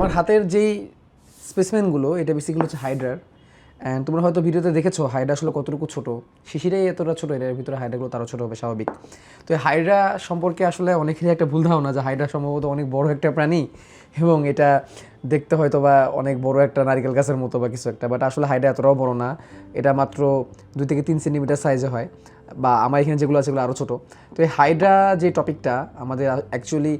আমার হাতের যেই স্পেসমেনগুলো এটা বেসিক্যালি হচ্ছে হাইড্রার অ্যান্ড তোমরা হয়তো ভিডিওতে দেখেছ হাইড্রা আসলে কতটুকু ছোট? শিশিরাই এতটা ছোটো, এর ভিতরে হাইড্রাগুলো তারও ছোট হবে, স্বাভাবিক। তো এই হাইড্রা সম্পর্কে আসলে অনেকেরই একটা ভুল ধারণা যে হাইড্রা সম্ভবত অনেক বড় একটা প্রাণী এবং এটা দেখতে হয়তো বা অনেক বড় একটা নারকেল গাছের মতো বা কিছু একটা বাট আসলে হাইড্রা এতটাও বড় না। এটা মাত্র দুই থেকে তিন সেন্টিমিটার সাইজে হয়, বা আমার এখানে যেগুলো আছে সেগুলো আরও ছোটো। তো এই হাইড্রা যে টপিকটা আমাদের অ্যাকচুয়ালি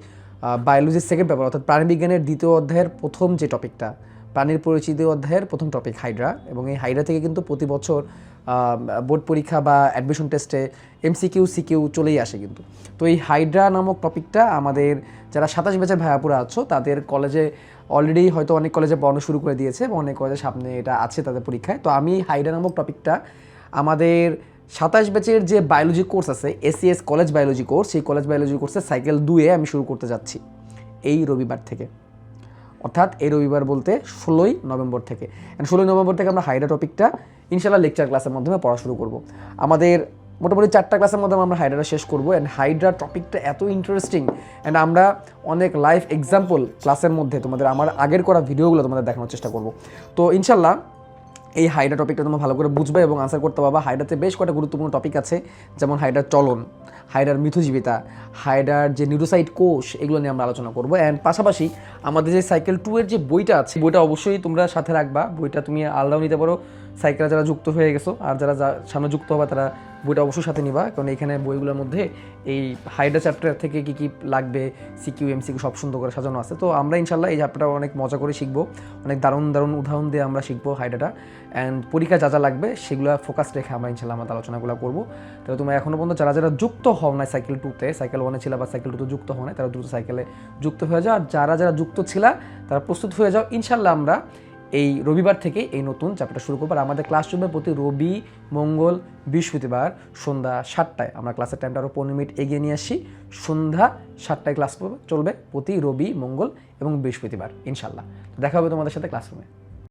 বায়োলজির সেকেন্ড পেপার অর্থাৎ প্রাণীবিজ্ঞানের দ্বিতীয় অধ্যায়ের প্রথম যে টপিকটা প্রাণীর পরিচিতি অধ্যায়ের প্রথম টপিক হাইড্রা এবং এই হাইড্রা থেকে কিন্তু প্রতি বছর বোর্ড পরীক্ষা বা অ্যাডমিশন টেস্টে এমসিকিউ সিকিউ চলেই আসে কিন্তু। তো এই হাইড্রা নামক টপিকটা আমাদের যারা সাতাশ ব্যাচের ভায়াপুরা আছো, তাদের কলেজে অলরেডি হয়তো অনেক কলেজে পড়ানো শুরু করে দিয়েছে এবং অনেক কলেজের সামনে এটা আছে তাদের পরীক্ষায়। তো আমি হাইড্রা নামক টপিকটা আমাদের সাতাশ ব্যাচের যে বায়োলজি কোর্স আছে এসিএস কলেজ বায়োলজি কোর্স সেই কলেজ বায়োলজি কোর্সে সাইকেল দুয়ে আমি শুরু করতে যাচ্ছি, এই রবিবার থেকে। অর্থাৎ এই রবিবার বলতে ষোলোই নভেম্বর থেকে। ষোলোই নভেম্বর থেকে আমরা হাইড্রা টপিকটা ইনশাল্লাহ লেকচার ক্লাসের মাধ্যমে পড়া শুরু করব। আমাদের মোটামুটি চারটা ক্লাসের মাধ্যমে আমরা হাইড্রাটা শেষ করব। অ্যান্ড হাইড্রা টপিকটা এত ইন্টারেস্টিং অ্যান্ড আমরা অনেক লাইভ এক্সাম্পল ক্লাসের মধ্যে তোমাদের আমার আগের করা ভিডিওগুলো তোমাদের দেখানোর চেষ্টা করব। তো ইনশাল্লাহ এই হাইডা টপিকটা তোমরা ভালো করে বুঝবে এবং আনসার করতে পারবা। হাইডাতে বেশ কয়েকটা গুরুত্বপূর্ণ টপিক আছে, যেমন হাইডার চলন, হাইডার মিথুজীবিতা, হাইডার যে নিউরোসাইট কোষ, এগুলো নিয়ে আমরা আলোচনা করব। অ্যান্ড পাশাপাশি আমাদের যে সাইকেল টু এর যে বইটা আছে, বইটা অবশ্যই তোমরা সাথে রাখবা। বইটা তুমি আলাদাও নিতে পারো। সাইকেলে যারা যুক্ত হয়ে গেছো আর যারা সামনে যুক্ত হবে, তারা বইটা অবশ্যই সাথে নিবা, কারণ এখানে বইগুলোর মধ্যে এই হাইড্রা চ্যাপ্টার থেকে কী কী লাগবে সিকিউ এমসিকিউ সব সুন্দর করে সাজানো আছে। তো আমরা ইনশাল্লাহ এই চ্যাপ্টারটা অনেক মজা করে শিখব, অনেক দারুণ দারুণ উদাহরণ দিয়ে আমরা শিখব হাইড্রাটা অ্যান্ড পরীক্ষা যা যা লাগবে, সেগুলো ফোকাস রেখে আমরা ইনশাল্লাহ আমাদের আলোচনাগুলো করব। তাহলে তোমরা এখনও পর্যন্ত যারা যারা যুক্ত হও না সাইকেল টুতে সাইকেল ওয়ানে ছিল বা সাইকেল টুতে যুক্ত হও না তারা দ্রুত সাইকেলে যুক্ত হয়ে যাও। আর যারা যারা যুক্ত ছিল, তারা প্রস্তুত হয়ে যাও। ইনশাল্লাহ আমরা এই রবিবার থেকে এই নতুন চ্যাপ্টার শুরু করব। আর আমাদের ক্লাস চলবে প্রতি রবি, মঙ্গল, বৃহস্পতিবার সন্ধ্যা সাতটায়। আমরা ক্লাসের টাইমটা আরও পনেরো মিনিট এগিয়ে নিয়ে আসি। সন্ধ্যা সাতটায় ক্লাস চলবে প্রতি রবি, মঙ্গল এবং বৃহস্পতিবার ইনশাল্লাহ দেখা হবে তোমাদের সাথে ক্লাসরুমে